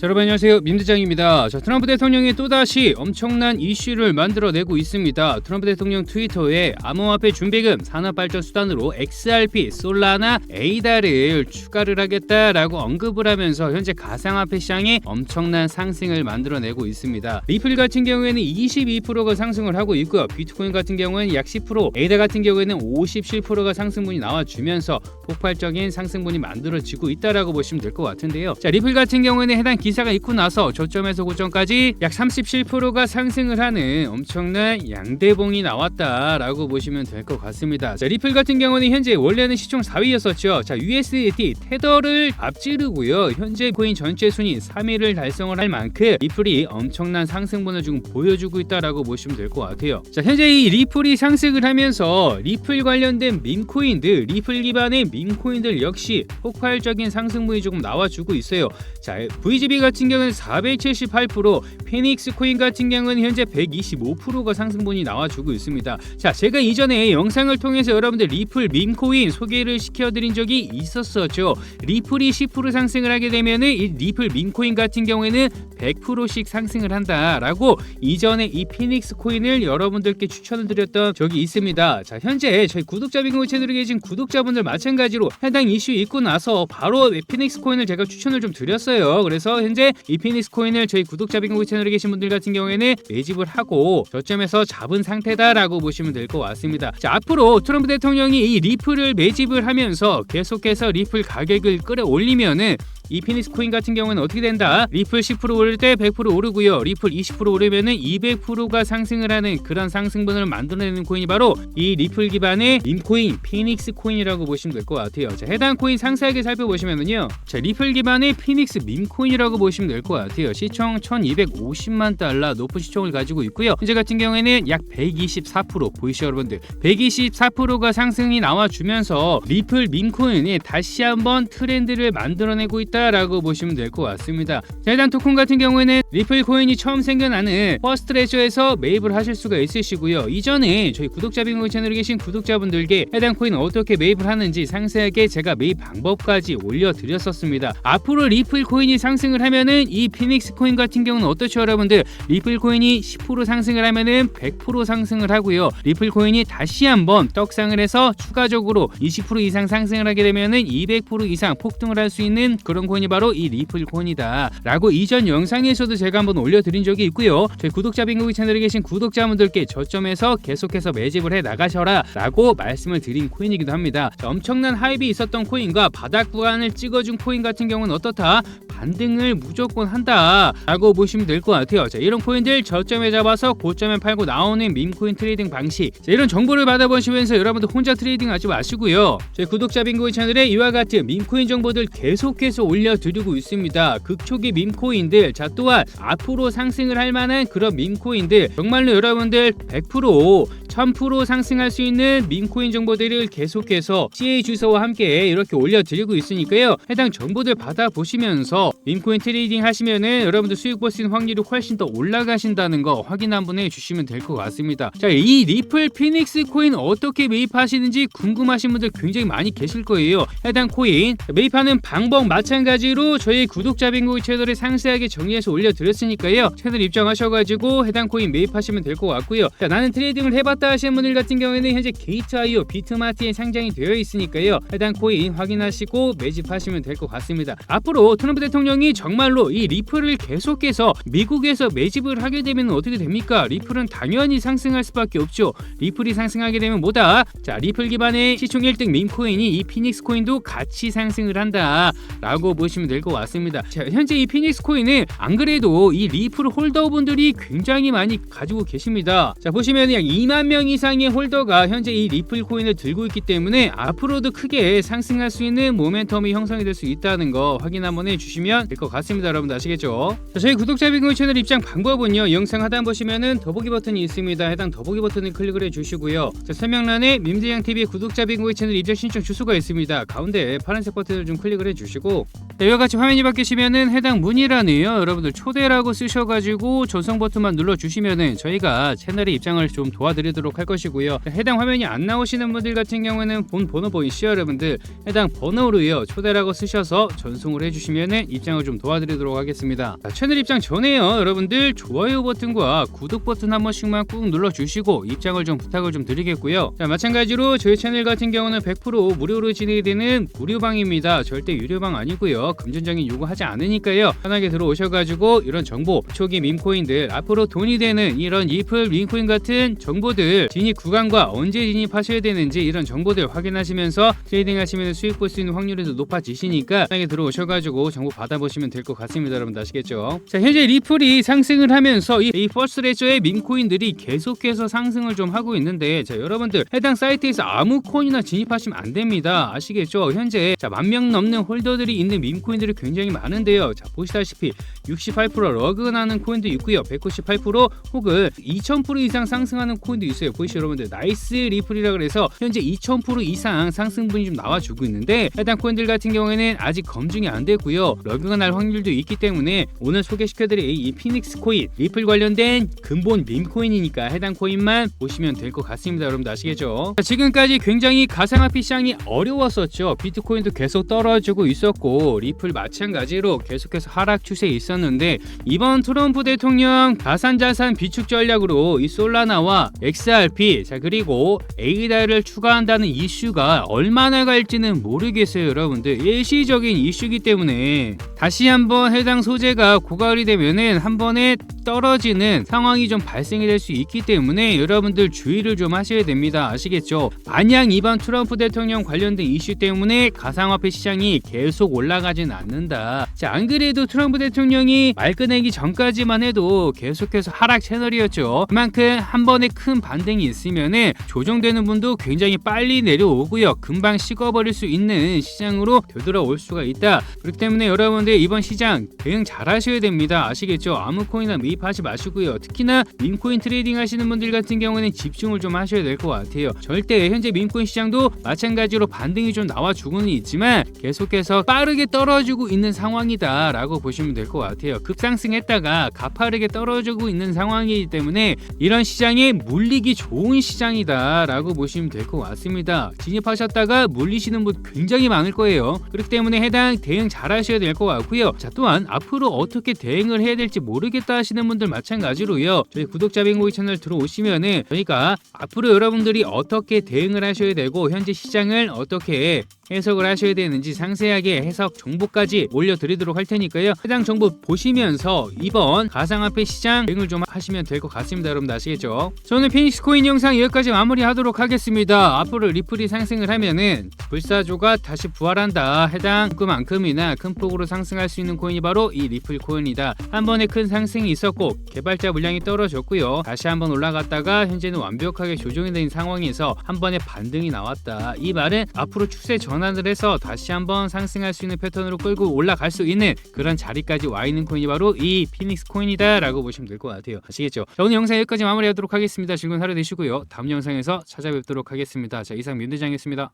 자, 여러분 안녕하세요. 민대장입니다. 자, 트럼프 대통령이 또다시 엄청난 이슈를 만들어내고 있습니다. 트럼프 대통령 트위터에 암호화폐 준비금 산업발전 수단으로 XRP, 솔라나, 에이다를 추가를 하겠다라고 언급을 하면서 현재 가상화폐 시장에 엄청난 상승을 만들어내고 있습니다. 리플 같은 경우에는 22%가 상승을 하고 있고요. 비트코인 같은 경우에는 약 10%, 에이다 같은 경우에는 57%가 상승분이 나와주면서 폭발적인 상승분이 만들어지고 있다라고 보시면 될 것 같은데요. 자, 리플 같은 경우에는 해당 기 사가 있고 나서 저점에서 고점까지 약 37%가 상승을 하는 엄청난 양대봉이 나왔다라고 보시면 될 것 같습니다. 자, 리플 같은 경우는 현재 원래는 시총 4위였었죠. 자, USDT 테더를 앞지르고요. 현재 코인 전체 순위 3위를 달성을 할 만큼 리플이 엄청난 상승분을 지금 보여주고 있다라고 보시면 될 것 같아요. 자, 현재 이 리플이 상승을 하면서 리플 관련된 밈코인들, 리플 기반의 밈코인들 역시 폭발적인 상승분이 조금 나와주고 있어요. 자, VGB 같은 경우는 478%, 피닉스 코인 같은 경우는 현재 125%가 상승분이 나와주고 있습니다. 자, 제가 이전에 영상을 통해서 여러분들 리플 밈코인 소개를 시켜드린 적이 있었었죠. 리플이 10% 상승을 하게 되면은 이 리플 밈코인 같은 경우에는 100%씩 상승을 한다라고 이전에 이 피닉스 코인을 여러분들께 추천을 드렸던 적이 있습니다. 자, 현재 저희 구독자 빙고 채널에 계신 구독자분들 마찬가지로 해당 이슈 있고 나서 바로 피닉스 코인을 제가 추천을 좀 드렸어요. 그래서 현재 이 피닉스 코인을 저희 구독자 빙고 채널에 계신 분들 같은 경우에는 매집을 하고 저점에서 잡은 상태다라고 보시면 될 것 같습니다. 자, 앞으로 트럼프 대통령이 이 리플을 매집을 하면서 계속해서 리플 가격을 끌어올리면은 이 피닉스 코인 같은 경우는 어떻게 된다? 리플 10% 오를 때 100% 오르고요. 리플 20% 오르면은 200%가 상승을 하는 그런 상승분을 만들어내는 코인이 바로 이 리플 기반의 림코인, 피닉스 코인이라고 보시면 될 것 같아요. 자, 해당 코인 상세하게 살펴보시면은요. 자, 리플 기반의 피닉스 밈코인이라고 보시면 될 것 같아요. 시총 1250만 달러 높은 시총을 가지고 있고요. 현재 같은 경우에는 약 124% 보이시죠 여러분들? 124%가 상승이 나와주면서 리플 밈코인이 다시 한번 트렌드를 만들어내고 있다 라고 보시면 될 것 같습니다. 자, 일단 토큰 같은 경우에는 리플 코인이 처음 생겨나는 퍼스트 레저에서 매입을 하실 수가 있으시고요. 이전에 저희 구독자 빙고 채널에 계신 구독자분들께 해당 코인 어떻게 매입을 하는지 상세하게 제가 매입 방법까지 올려드렸었습니다. 앞으로 리플 코인이 상승을 하면은 이 피닉스 코인 같은 경우는 어떻죠 여러분들? 리플 코인이 10% 상승을 하면은 100% 상승을 하고요. 리플 코인이 다시 한번 떡상을 해서 추가적으로 20% 이상 상승을 하게 되면은 200% 이상 폭등을 할 수 있는 그런 코인이 바로 이 리플 코인이다. 라고 이전 영상에서도 제가 한번 올려드린 적이 있고요. 저희 구독자 빙고기 채널에 계신 구독자분들께 저점에서 계속해서 매집을 해 나가셔라 라고 말씀을 드린 코인이기도 합니다. 자, 엄청난 하입이 있었던 코인과 바닥 구간을 찍어준 코인 같은 경우는 어떻다? 반등을 무조건 한다 라고 보시면 될 것 같아요. 자 이런 코인들 저점에 잡아서 고점에 팔고 나오는 밈코인 트레이딩 방식. 자 이런 정보를 받아보시면서 여러분들 혼자 트레이딩 하지 마시고요. 저희 구독자 빙고인 채널에 이와 같은 밈코인 정보들 계속해서 올려드리고 있습니다. 극초기 밈코인들 자 또한 앞으로 상승을 할 만한 그런 밈코인들 정말로 여러분들 100% 1000% 상승할 수 있는 밈코인 정보들을 계속해서 CA 주소와 함께 이렇게 올려드리고 있으니까요. 해당 정보들 받아보시면서 밈코인 트레이딩 하시면은 여러분들 수익 있는 확률이 훨씬 더 올라가신다는 거 확인 한번 해주시면 될 것 같습니다. 자, 이 리플 피닉스 코인 어떻게 매입하시는지 궁금하신 분들 굉장히 많이 계실 거예요. 해당 코인 매입하는 방법 마찬가지로 저희 구독자 빙고이 채널에 상세하게 정리해서 올려드렸으니까요. 채널 입장하셔가지고 해당 코인 매입하시면 될 것 같고요. 자, 나는 트레이딩을 해봤다 하시는 분들 같은 경우에는 현재 게이트.io 비트마트에 상장이 되어 있으니까요. 해당 코인 확인하시고 매집하시면 될 것 같습니다. 앞으로 트럼프 대통령이 정말로 이 리플을 계속해서 미국에서 매집을 하게 되면 어떻게 됩니까? 리플은 당연히 상승할 수밖에 없죠. 리플이 상승하게 되면 뭐다? 자, 리플 기반의 시총 1등 밈코인이 이 피닉스 코인도 같이 상승을 한다라고 보시면 될 것 같습니다. 자, 현재 이 피닉스 코인은 안 그래도 이 리플 홀더분들이 굉장히 많이 가지고 계십니다. 자, 보시면 약2 만 명 이상의 홀더가 현재 이 리플 코인을 들고 있기 때문에 앞으로도 크게 상승할 수 있는 모멘텀이 형성이 될 수 있다는 거 확인 한번 해주시면 될 것 같습니다. 여러분들 아시겠죠? 자, 저희 구독자 빙고 채널 입장 방법은요. 영상 하단 보시면은 더보기 버튼이 있습니다. 해당 더보기 버튼을 클릭을 해주시고요. 자, 설명란에 민대양 TV 구독자 빙고 채널 입장 신청 주소가 있습니다. 가운데 파란색 버튼을 좀 클릭을 해주시고 자, 이와 같이 화면이 바뀌시면은 해당 문의란이요. 여러분들 초대라고 쓰셔가지고 전송 버튼만 눌러주시면은 저희가 채널에 입장을 좀 도와드리도록 할 것이고요. 해당 화면이 안 나오시는 분들 같은 경우에는 본 번호 보이시죠 여러분들 해당 번호로요 초대라고 쓰셔서 전송을 해주시면 입장을 좀 도와드리도록 하겠습니다. 자, 채널 입장 전에요 여러분들 좋아요 버튼과 구독 버튼 한 번씩만 꾹 눌러주시고 입장을 좀 부탁을 좀 드리겠고요. 자 마찬가지로 저희 채널 같은 경우는 100% 무료로 진행이 되는 무료방입니다. 절대 유료방 아니고요. 금전적인 요구하지 않으니까요. 편하게 들어오셔가지고 이런 정보 초기 밈코인들 앞으로 돈이 되는 이런 리플 밈코인 같은 정보들 진입 구간과 언제 진입하셔야 되는지 이런 정보들 확인하시면서 트레이딩 하시면 수익 볼 수 있는 확률이 더 높아지시니까 편하게 들어오셔가지고 정보 받아보시면 될 것 같습니다. 여러분 아시겠죠? 자 현재 리플이 상승을 하면서 이, 이 퍼스트 레저의 밈코인들이 계속해서 상승을 좀 하고 있는데 자 여러분들 해당 사이트에서 아무 코인이나 진입하시면 안 됩니다. 아시겠죠? 현재 자만 명 넘는 홀더들이 있는 밈코인들이 굉장히 많은데요. 자 보시다시피 68% 러그나는 코인도 있고요. 198% 혹은 2000% 이상 상승하는 코인도 있어요. 보시죠 여러분들 나이스 리플이라 그래서 현재 2000% 이상 상승분이 좀 나와주고 있는데 해당 코인들 같은 경우에는 아직 검증이 안 됐고요. 러그가 날 확률도 있기 때문에 오늘 소개시켜드릴 이 피닉스 코인 리플 관련된 근본 밈코인이니까 해당 코인만 보시면 될 것 같습니다. 여러분들 아시겠죠? 자, 지금까지 굉장히 가상화폐 시장이 어려웠었죠. 비트코인도 계속 떨어지고 있었고 리플 마찬가지로 계속해서 하락 추세에 있었는데 이번 트럼프 대통령 가산자산 비축 전략으로 이 솔라나와 XRP 자 그리고 에이다를 추가한다는 이슈가 얼마나 갈지는 모르겠어요 여러분들. 일시적인 이슈기 때문에. 다시 한번 해당 소재가 고갈이 되면은 한 번에 떨어지는 상황이 좀 발생이 될 수 있기 때문에 여러분들 주의를 좀 하셔야 됩니다. 아시겠죠? 만약 이번 트럼프 대통령 관련된 이슈 때문에 가상화폐 시장이 계속 올라가 진 않는다. 자 안 그래도 트럼프 대통령이 말 꺼내기 전까지만 해도 계속해서 하락 채널이었죠. 그만큼 한 번에 큰 반등이 있으면은 조정되는 분도 굉장히 빨리 내려오고요. 금방 식어버릴 수 있는 시장으로 되돌아올 수가 있다. 그렇기 때문에 여러분들 이번 시장 대응 잘 하셔야 됩니다. 아시겠죠? 아무 코인이나 매입하지 마시고요. 특히나 밈코인 트레이딩 하시는 분들 같은 경우에는 집중을 좀 하셔야 될 것 같아요. 절대 현재 밈코인 시장도 마찬가지로 반등이 좀 나와주고는 있지만 계속해서 빠르게 떨어지고 있는 상황이다 라고 보시면 될 것 같아요. 급상승했다가 가파르게 떨어지고 있는 상황이기 때문에 이런 시장에 물리기 좋은 시장이다 라고 보시면 될 것 같습니다. 진입하셨다가 물리시는 분 굉장히 많을 거예요. 그렇기 때문에 해당 대응 잘 하셔야 될 것 같고요. 자 또한 앞으로 어떻게 대응을 해야 될지 모르겠다 하시는 분들 마찬가지로요. 저희 구독자 빙고이 채널 들어오시면은 저희가 앞으로 여러분들이 어떻게 대응을 하셔야 되고 현재 시장을 어떻게 해석을 하셔야 되는지 상세하게 해석 정보까지 올려드리도록 할 테니까요. 해당 정보 보시면서 이번 가상화폐 시장 대응을 좀 하시면 될 것 같습니다. 여러분 아시겠죠? 저는 피닉스 코인 영상 여기까지 마무리하도록 하겠습니다. 앞으로 리플이 상승을 하면은 불사조가 다시 부활한다. 해당 그만큼이나 큰 폭으로 상승할 수 있는 코인이 바로 이 리플 코인이다. 한 번에 큰 상승이 있었고 개발자 물량이 떨어졌고요. 다시 한번 올라갔다가 현재는 완벽하게 조정이 된 상황에서 한 번에 반등이 나왔다. 이 말은 앞으로 추세 전환을 해서 다시 한번 상승할 수 있는 패턴 으로 끌고 올라갈 수 있는 그런 자리까지 와 있는 코인이 바로 이 피닉스 코인이다라고 보시면 될 것 같아요. 아시겠죠? 자, 오늘 영상 여기까지 마무리하도록 하겠습니다. 즐거운 하루 되시고요. 다음 영상에서 찾아뵙도록 하겠습니다. 자, 이상 민대장이었습니다.